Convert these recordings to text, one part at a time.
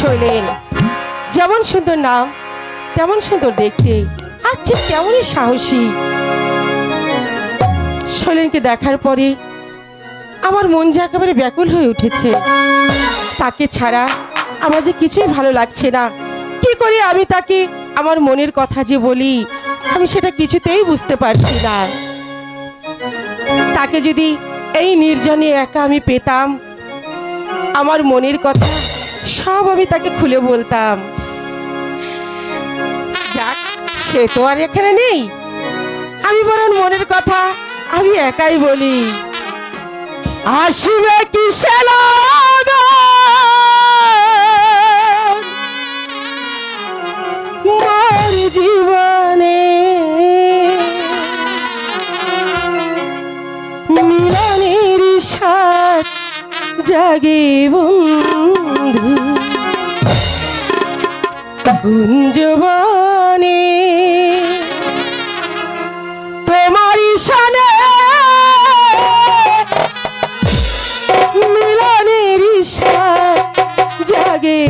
শৈলেন। যেমন সুন্দর নাম, তেমন সুন্দর দেখতে, আর ঠিক তেমনই সাহসী। শৈলেনকে দেখার পরে আমার মন যে একেবারে ব্যাকুল হয়ে উঠেছে। তাকে ছাড়া আমার যে কিছুই ভালো লাগছে না। কি করে আমি তাকে আমার মনের কথা যে বলি, আমি সেটা কিছুতেই বুঝতে পারছি না। তাকে যদি এই নির্জনে একা আমি পেতাম, আমার মনের কথা সব আমি তাকে খুলে বলতাম। যাক, সে তো আর এখানে নেই। আমি বরং মনের কথা আমি একাই বলি। আসবে কি জীবনে মিলনের সাথ জাগে বন্ধু। কুঞ্জবনে তোমারই সনে মিলনের সাথ জাগে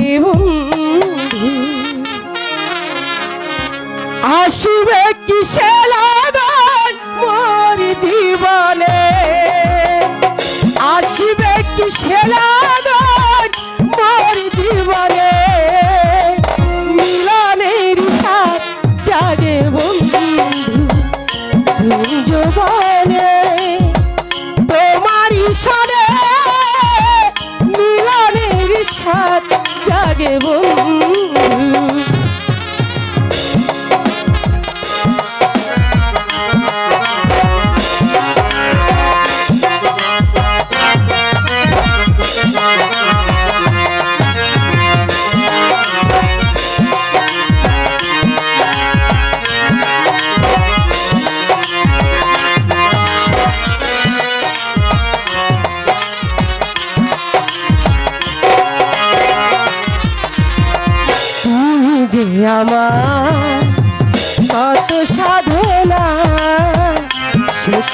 আসবে কিসে লাগন মোর জীবনে? আসবে কিসে লাগন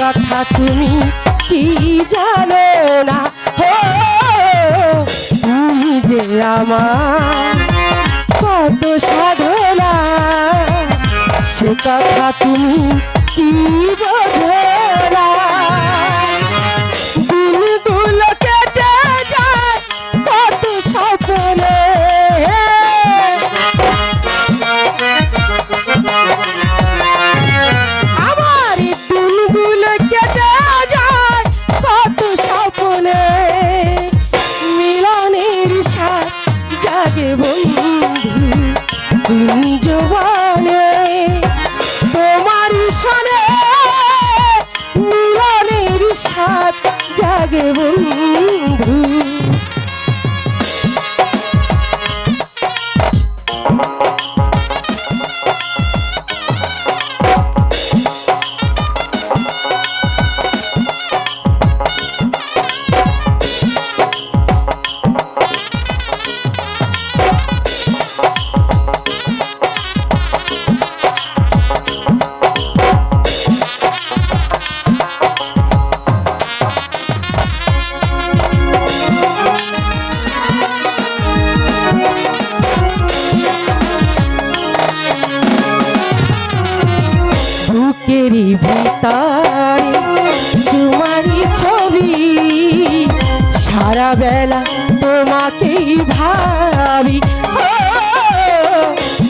কথা তুমি কি জানো না? হো যে আমার কত সাধনা, সে কথা তুমি কি বোঝো? জাগে বন্ধু।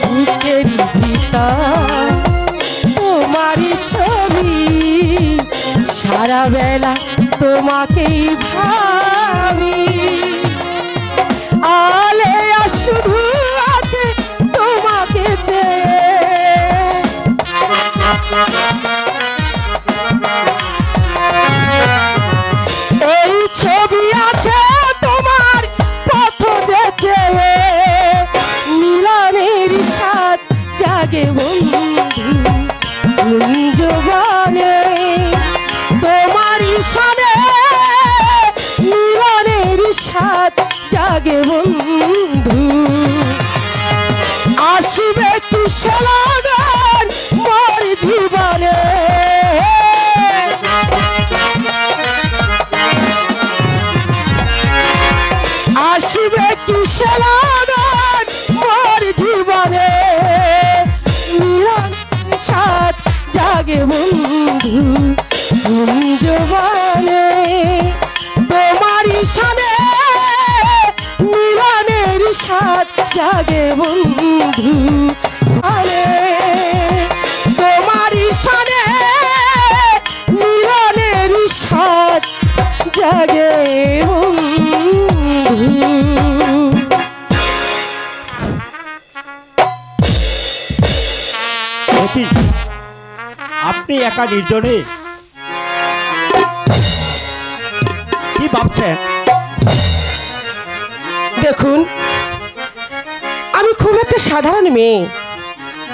বুকেরই তোমারই ছবি সারা বেলা তোমাকেই ভাবি। আলে শুধু আছে তোমাকে চেয়ে। সেরা গান জীবনে। আসবে কি সেরা গান জীবনে? মিলন সাথ জাগে বন্ধু, তুমি জবানে তোমারই সামনে মিলনের সাত জাগে বন্ধু সতী আপনি একা নির্জনে কি ভাবছেন? দেখুন আমি খুব একটা সাধারণ মেয়ে।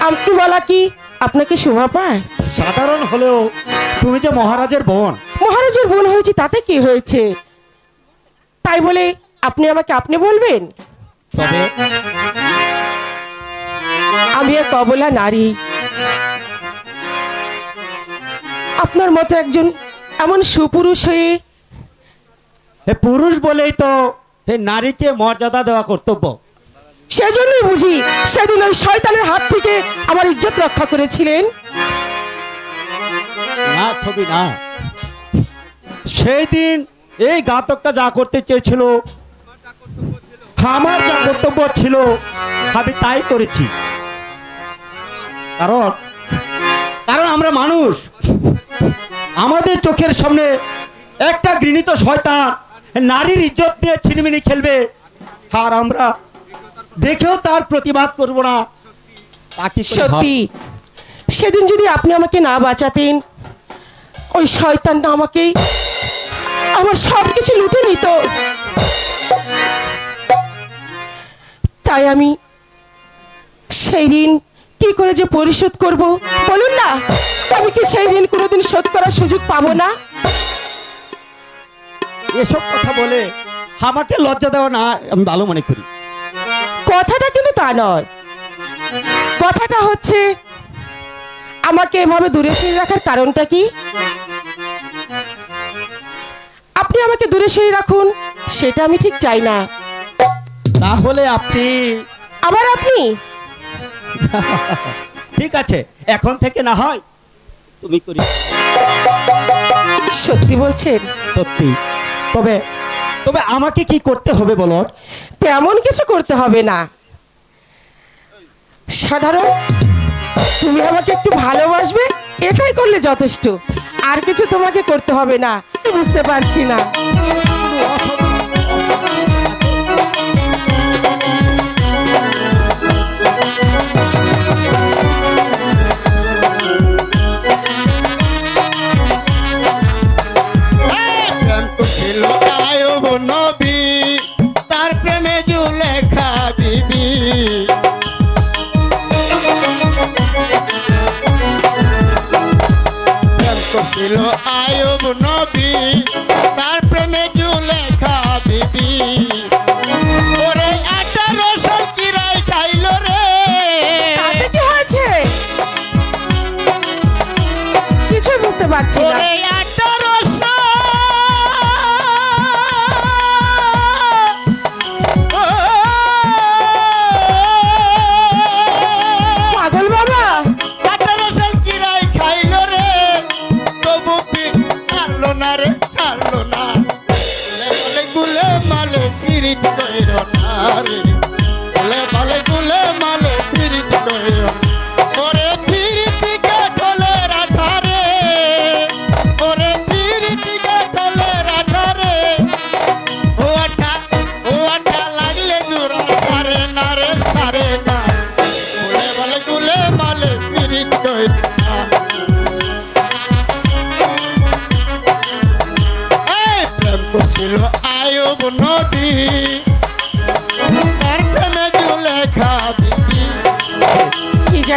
আপনি বলা কি আপনাকে শোভা পায়? সাধারণ হলেও তুমি যে মহারাজের বোন। মহারাজের বোন হয়েছে তাতে কি হয়েছে? তাই বলে আপনি আমাকে আপনি বলবেন? তবে আমি এক অবলা নারী। আপনার মতো একজন এমন সুপুরুষ হয়ে পুরুষ বলেই তো নারীকে মর্যাদা দেওয়া কর্তব্য। সেজন্যই বুঝি সেদিন ওই শয়তানের হাত থেকে আমার ইজ্জত রক্ষা করেছিলেন। না, ছবি না। সেই এই ঘাতকটা যা করতে চেয়েছিল, আমার যা কর্তব্য ছিল, আমি তাই করেছি। কারণ কারণ আমরা মানুষ। আমাদের চোখের সামনে একটা ঘৃণিত শয়তান নারীর ইজ্জত নিয়ে ছিনিমিনি খেলবে, আর আমরা দেখেও তার প্রতিবাদ করব না? সত্যি। সেদিন যদি আপনি আমাকে না বাঁচাতেন ওই শয়তানটা আমাকে আমার সব কিছু লুটে নিত। তাই আমি সেই দিন কি করে যে পরিশোধ করব বলুন না? আমি কি সেই দিন কোনোদিন শোধ করার সুযোগ পাবো না? এসব কথা বলে আমাকে লজ্জা দেওয়া না আমি ভালো মনে করি। কথাটা কিন্তু তা নয়। কথাটা হচ্ছে আমাকে এভাবে দূরে সরিয়ে রাখার কারণটা কি? আপনি আমাকে দূরে সরিয়ে রাখুন সেটা আমি ঠিক চাই না। তাহলে আপনি আবার আপনি? ঠিক আছে এখন থেকে না হয় তুমি করি। সত্যি বলছেন? সত্যি। তবে তবে আমাকে কি করতে হবে বলো? তেমন কিছু করতে হবে না। সাধারণ, তুমি আমাকে একটু ভালোবাসবে, এটাই করলে যথেষ্ট। আর কিছু তোমাকে করতে হবে না বুঝতে পারছি না।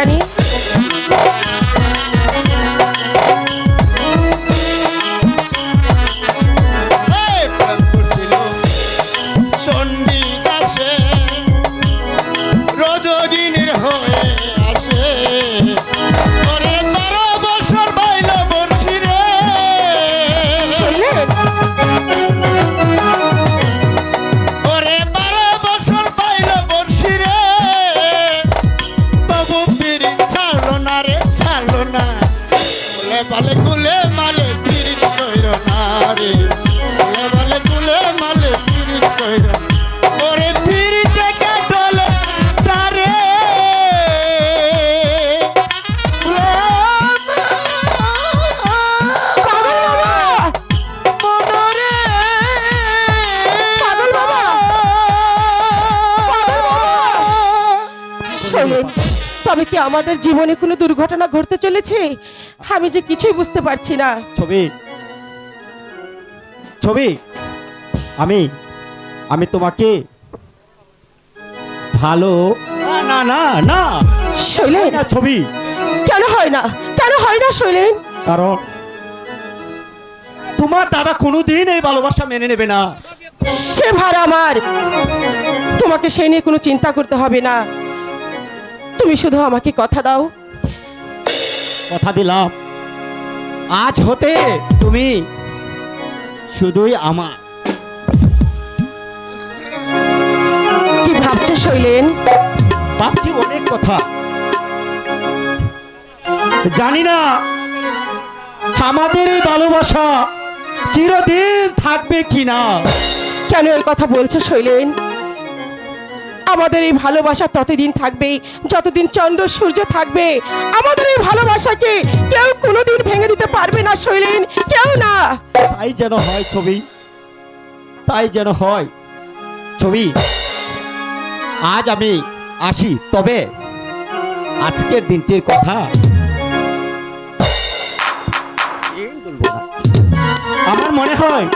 জানি। তবে কি আমাদের জীবনে কোনো দুর্ঘটনা ঘটতে চলেছে? আমি যে কিছুই বুঝতে পারছি না। ছবি। ছবি। আমি আমি তোমাকে ভালো না না না। শৈলেন! না ছবি। কেন হয় না? কেন হয় না শৈলেন? কারণ তোমার দাদা কোনোদিন এই ভালোবাসা মেনে নেবে না। সে ভার আমার। তোমাকে সে নিয়ে কোনো চিন্তা করতে হবে না। তুমি শুধু আমাকে কথা দাও। কথা দিলাম। আজ হতে তুমি শুধুই আমার। কি ভাবছ শৈলেন? ভাবছি অনেক কথা। জানি না আমাদের এই ভালোবাসা চিরদিন থাকবে কিনা। কেন এই কথা বলছো শৈলেন? আমাদের এই ভালোবাসা ততদিন থাকবে যতদিন চন্দ্র সূর্য থাকবে আমাদের এই ভালোবাসাকে কেউ কোনোদিন ভেঙে দিতে পারবে না শৈলেন কেউ না। তাই যেন হয় ছবি তাই যেন হয় ছবি। আজ আমি আসি তবে আজকের দিনটির কথা। আমার মনে হয়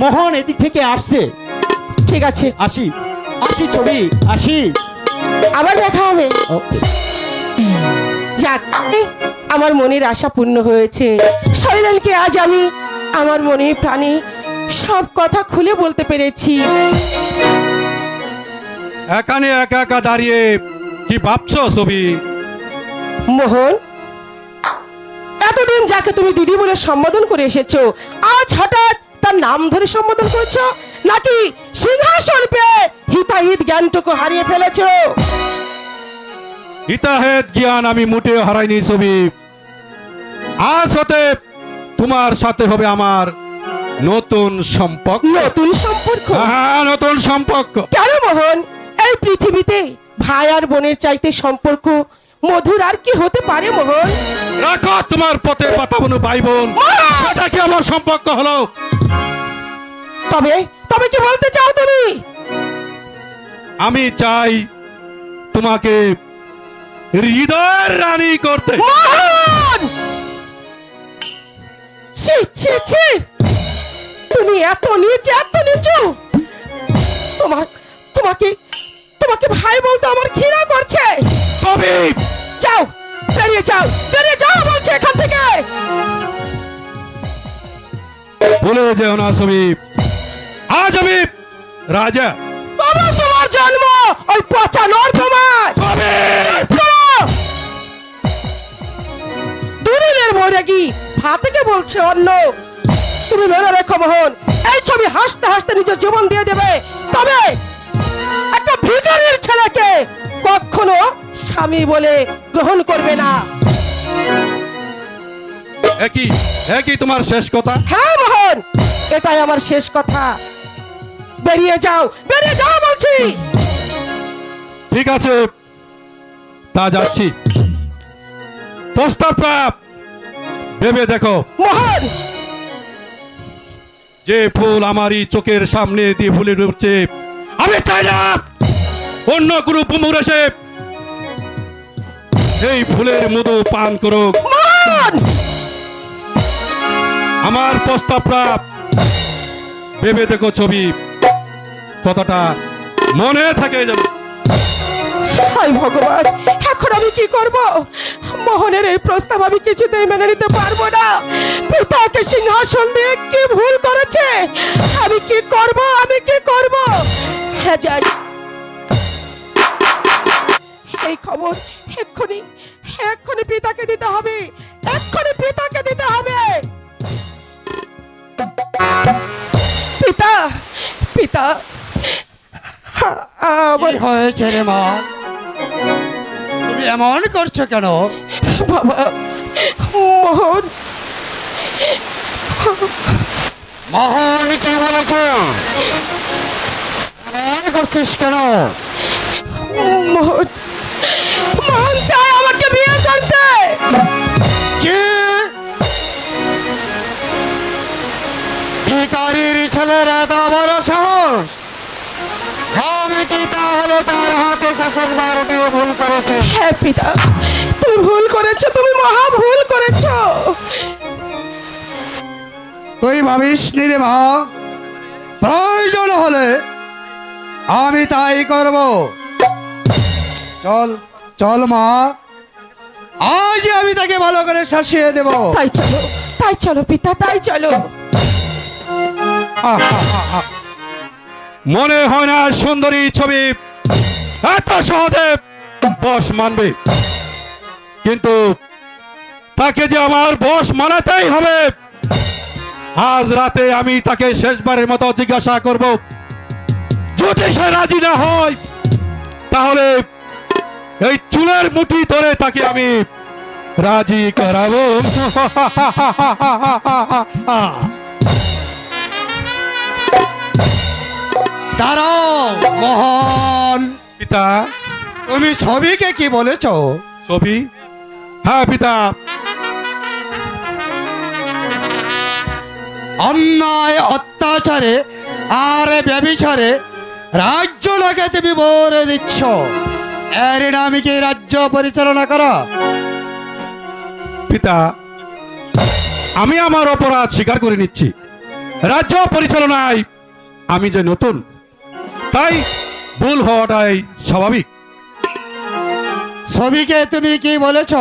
মোহন এদিক থেকে আসছে। ঠিক আছে। আসি। আসি ছবি আসি। আবার দেখা হবে। যাক আমার মনের আশা পূর্ণ হয়েছে। শৈলেনকে আজ আমি আমার মনে প্রাণে সব কথা খুলে বলতে পেরেছি। এখানে একা একা দাঁড়িয়ে কি ভাবছ ছবি? মোহন এতদিন যাকে তুমি দিদি বলে সম্বোধন করে এসেছ আজ হঠাৎ তার নাম ধরে সম্বোধন করছ? নাকি সিংহাসন পেয়ে হিতাহিত জ্ঞানটুকু হারিয়ে ফেলেছো। হিতাহেত জ্ঞান আমি মোটেও হারাইনি ছবি। আজ হতে তোমার সাথে হবে আমার নতুন সম্পর্ক। নতুন সম্পর্ক? হ্যাঁ নতুন সম্পর্ক। কেন মোহন? এই পৃথিবীতে ভাই আর বোনের চাইতে সম্পর্ক মধুর আর কি হতে পারে মোহন? রাখো তোমার পথে পাতা বনু ভাই বোন। এটা কি আমার সম্পর্ক হলো? তবে তবে কি বলতে চাও তুমি? আমি চাই তোমাকে হৃদয়ের রানী করতে। মোহন! ছি ছি ছি! তুমি এত নিচে এত নিচু! তোমার তোমাকে তোমাকে ভাই বলতে আমার ঘৃণা করছে! ছবি যাও বেরিয়ে যাও বেরিয়ে যাও বলছে এখান থেকে! ভুলে যেও না আজ আমি রাজা। বাবা তোমার জন্ম ওই পচা নর্দমায় ছবি দুদিনের মরে কি ফাতেকে বলছে অন্য তুমি মেনে রেখো মোহন এই ছবি হাসতে হাসতে নিজের জীবন দিয়ে দেবে। তবে একটা ভিখারির ছেলেকে কখনো স্বামী বলে গ্রহণ করবে না। একই একই তোমার শেষ কথা? হ্যাঁ মোহন এটাই আমার শেষ কথা। বেরিয়ে যাও বেরিয়ে যাও বলছি। ঠিক আছে তা যাচ্ছি। প্রস্তাব প্রাপ ভেবে দেখো। মোহন। যে ফুল আমারই চোখের সামনে দিয়ে ফুলে উঠছে আমি চাই না অন্য কোনো পুমুর এসে এই ফুলের মধু পান করুক। আমার প্রস্তাব প্রাপ ভেবে দেখো ছবি। কথাটা মনে থাকে যেন। হাই ভগবান, এখন আমি কি করব? মোহনের এই প্রস্তাব আমি কিছুতেই মেনে নিতে পারব না। পিতাকে সিংহাসন দিয়ে কি ভুল করেছে? আমি কি করব? আমি কি করব? হ্যাঁ যাই। এই খবর এক্ষুনি এক্ষুনি পিতাকে দিতে হবে। এক্ষুনি পিতাকে দিতে হবে। পিতা পিতা আমার হয়েছে রে মা? তুমি এমন করছ কেন? বাবা মোহন। মোহন কি বলেছে এমন করছিস কেন? মোহন। মোহন চায় আমাকে বিয়ে করতে। কি? ভিকারির ছেলের এত বড় সাহস? তার হাতে শাসন ভারতীয় ভুল করেছে। হ্যাঁ পিতা তুমি ভুল করেছ তুমি মহা ভুল করেছ। তুই ভাবিস রে মা প্রয়োজন হলে আমি তাই করব। চল চল মা আজ আমি তাকে ভালো করে শাসিয়ে দেব। তাই চলো তাই চলো পিতা তাই চলো। মনে হয় না সুন্দরী ছবি এত সহজে বস মানবে। কিন্তু তাকে যে আমার বস মানাতেই হবে, আজ রাতে আমি তাকে শেষবারের মতো জিজ্ঞাসা করব, যদি সে রাজি না হয়, তাহলে এই চুলের মুঠি ধরে তাকে আমি রাজি করাবো। দাঁড়াও, মোহন। পিতা। তুমি ছবিকে কি বলেছ? ছবি? হ্যাঁ পিতা। অন্যায় অত্যাচারে আর ব্যবিচারে রাজ্য লোকে তুমি বলে দিচ্ছ। এর নামে কি রাজ্য পরিচালনা করা? পিতা আমি আমার অপরাধ স্বীকার করে নিচ্ছি। রাজ্য পরিচালনায় আমি যে নতুন তাই ভুল হওয়াটাই স্বাভাবিক। ছবিকে তুমি কি বলেছ?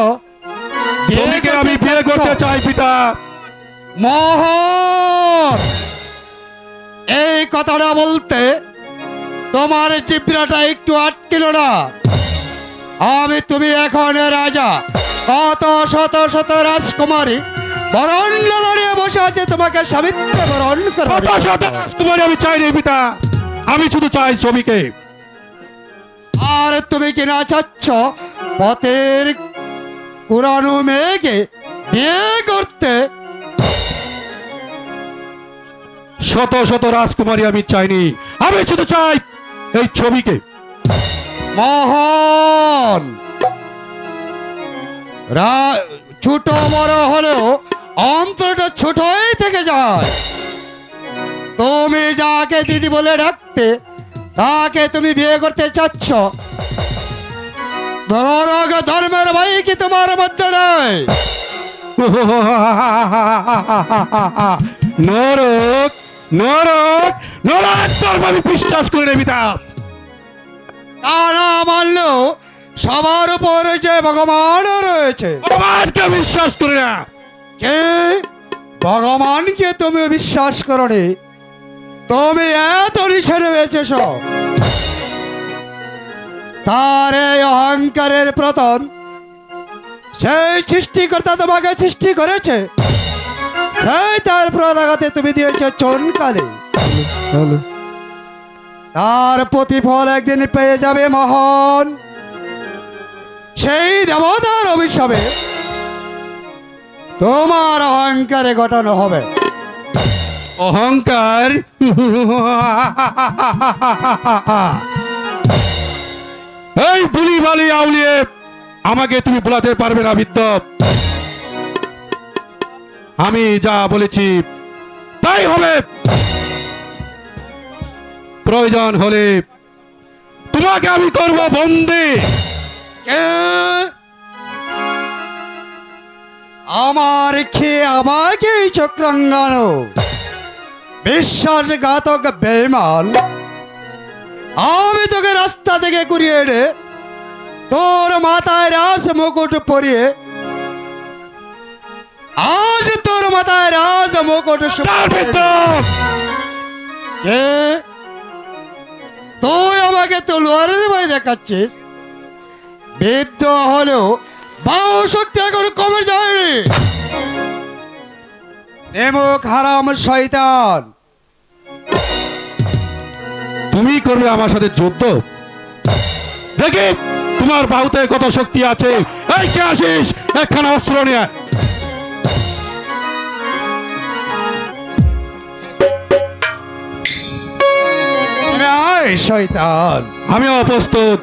শ্রমিকে আমি বিয়ে করতে চাই পিতা। মহ এই কথাটা বলতে তোমার জিব্রাটা একটু আটকিল না। আমি তুমি এখন রাজা। কত শত শত রাজকুমারী বরণ্য দাঁড়িয়ে বসে আছে তোমাকে স্বামিত্ব বরণ কত শত রাজকুমারী আমি চাই রে পিতা। আমি শুধু চাই ছবিকে আর তুমি কি না চাচ্ছ পথের পুরানো মেয়েকে বিয়ে করতে? শত শত রাজকুমারী আমি চাইনি। আমি শুধু চাই এই ছবিকে। মোহন! ছোট বড় হলেও অন্তরটা ছোটই থেকে যায়। তুমি যাকে দিদি বলে ডাকতে তাকে তুমি বিয়ে করতে চাচ্ছ? ধরগ ধর্মের ভাই কি তোমার মধ্যে নেই? নরক নরক নরক ধর্ম আমি বিশ্বাস করি রে পিতা। তা না মানলেও সবার উপর যে ভগবান রয়েছে। ভগবানকে বিশ্বাস করি না। কে? ভগবানকে তুমি বিশ্বাস করো নি তুমি এত নিচে নেমেছেছ তার এই অহংকারের প্রতন সেই সৃষ্টিকর্তা তোমাকে সৃষ্টি করেছে। সেই তার প্রদাগাতে তুমি দিয়েছে চনকালে। তার প্রতিফল একদিন পেয়ে যাবে মহান। সেই দেবতার অভিশাপে তোমার অহংকারে ঘটানো হবে। অহংকার। এই বুলি বালি আউলিয়ে আমাকে তুমি বোলাতে পারবে না বিদ্য আমি যা বলেছি তাই হবে। প্রয়োজন হলে তোমাকে আমি করব বন্দি? আমার খেয়ে আমাকে চক্রাঙ্গানো? বিশ্বাসঘাতক বেমান আমি তোকে রাস্তা থেকে কুড়িয়ে এনে তোর মাথায় রাজ মুকুট পরিয়ে আজ তোর মাথায় রাজ মুকুট বিদ্য কে? তুই আমাকে তলোয়ারের ভয় দেখাচ্ছিস। বৃদ্ধ হলেও বাহু শক্তি এখন কমে যায়নি। নেমুক হারাম শয়তান। তুমি করবে আমার সাথে যুদ্ধ? দেখি তোমার বাহুতে কত শক্তি আছে। এই কে আসিস একখানা অস্ত্র নিয়ে। শয়তান। আমি অপ্রস্তুত।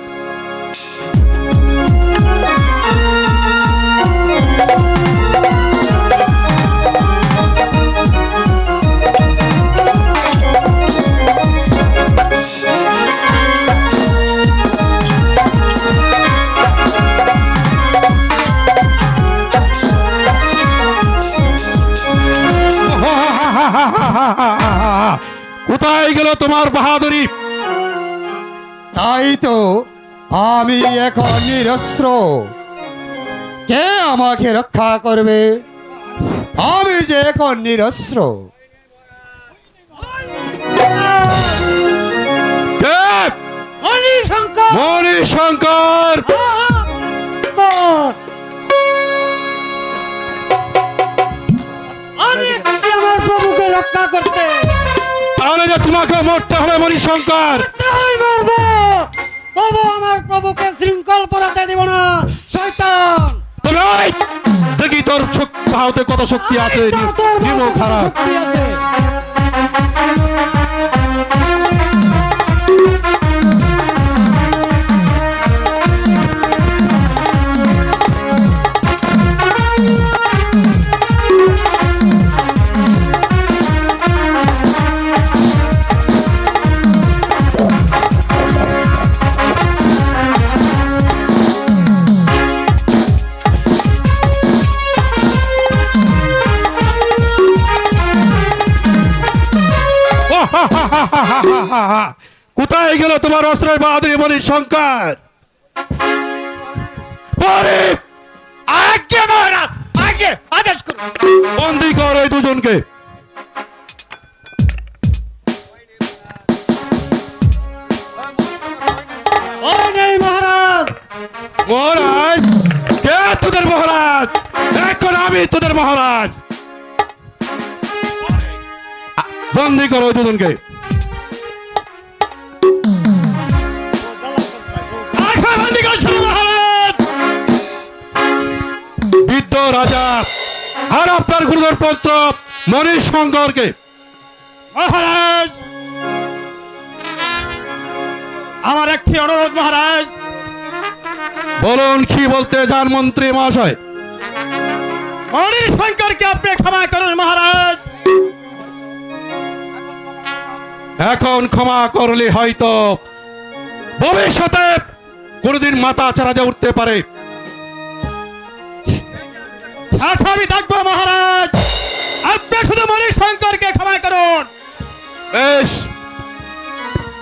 তোমার বাহাদুরি? তাই তো আমি এখন নিরস্ত্র। কে আমাকে রক্ষা করবে? আমি যে এখন নিরস্ত্র। কে? মণিশঙ্কর! প্রভুকে রক্ষা করতে। তাহলে যে তোমাকে মরতে হবে মণিশঙ্কর। শঙ্কর মারবো। তবু আমার প্রভুকে শৃঙ্খল পরাতে দেব না শয়তান। দেখি তোর শক্তি হাতে কত শক্তি আছে শক্তি আছে। কোথায় গেল তোমার অস্ত্রের বাহাদুরি মণিশঙ্কর পরে! আজ্ঞে মহারাজ আজ্ঞে আদেশ করুন। বন্দি কর ওই দুজনকে। মহারাজ কে তোদের মহারাজ? এখন আমি তোদের মহারাজ। বন্দি করো ওই দুজনকে। বৃদ্ধ রাজা আর আপনার গুরুদর পুত্র মনীষ শঙ্করকে মহারাজ! আমার একটি অনুরোধ মহারাজ! বলুন কি বলতে চান মন্ত্রী মহাশয়? মনির শঙ্করকে আপনি ক্ষমা করুন মহারাজ! এখন ক্ষমা করলে হয়তো ভবিষ্যতে কোনোদিন মাথা ছাড়া যে উঠতে পারে। আমি থাকব মহারাজ। আপনি শুধু মনির শঙ্করকে ক্ষমা করুন। বেশ।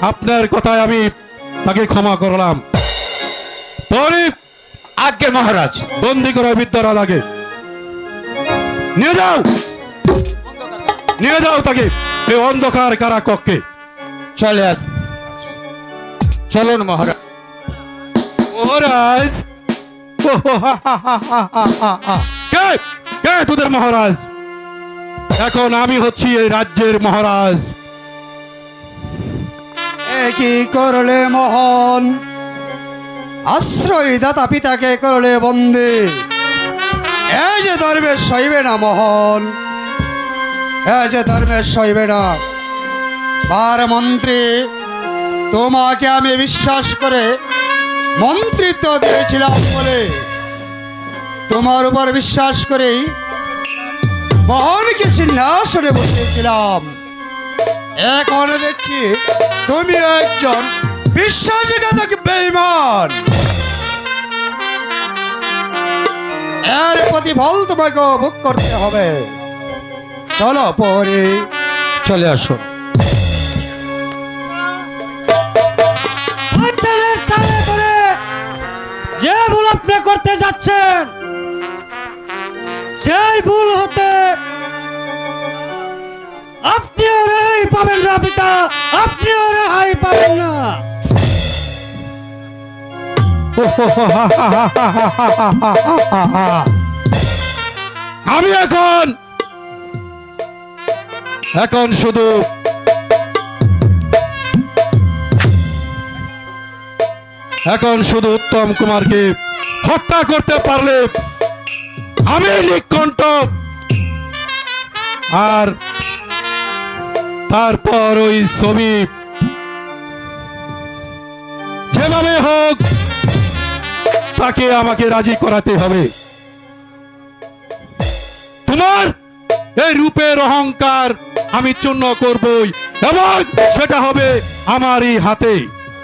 আপনার কথায় আমি তাকে ক্ষমা করলাম। পরে আজ্ঞে মহারাজ। বন্দি করা বিদ্যারা লাগে নিয়ে যাও। নিয়ে যাও তাকে। এই অন্ধকার কারা কক্ষে চলে আস। চলুন মহারাজ। মহারাজ। কে তোদের মহারাজ? এখন আমি হচ্ছি এই রাজ্যের মহারাজ। কি করলে মোহন? আশ্রয় দাতা পিতাকে করলে বন্দি। এই যে ধর্মের সইবে না মোহন। এই যে ধর্মের সইবে না। বার মন্ত্রী, তোমাকে আমি বিশ্বাস করে মন্ত্রিত্ব দিয়েছিলাম বলে তোমার উপর বিশ্বাস করেই মোহনকে সিংহাসনে বসিয়েছিলাম। এখন দেখছি তুমি একজন বিশ্বাসঘাতক বেইমান এর প্রতিফল তোমাকে ভোগ করতে হবে। চলো পরে চলে আসো। করে যে ভুল আপনি করতে যাচ্ছেন ভুল হতে। রেহাই পাবেন না পিতা রেহাই পাবেন না। আমি এখন এখন শুধু এখন শুধু উত্তম কুমারকে হত্যা করতে পারলে আমি নিকণ্ঠ। আর তারপর ওই ছবি। যেভাবে হোক, তাকে আমাকে রাজি করাতে হবে। তোমার এই রূপের অহংকার আমি চূর্ণ করবই, এবং সেটা হবে আমারই হাতে।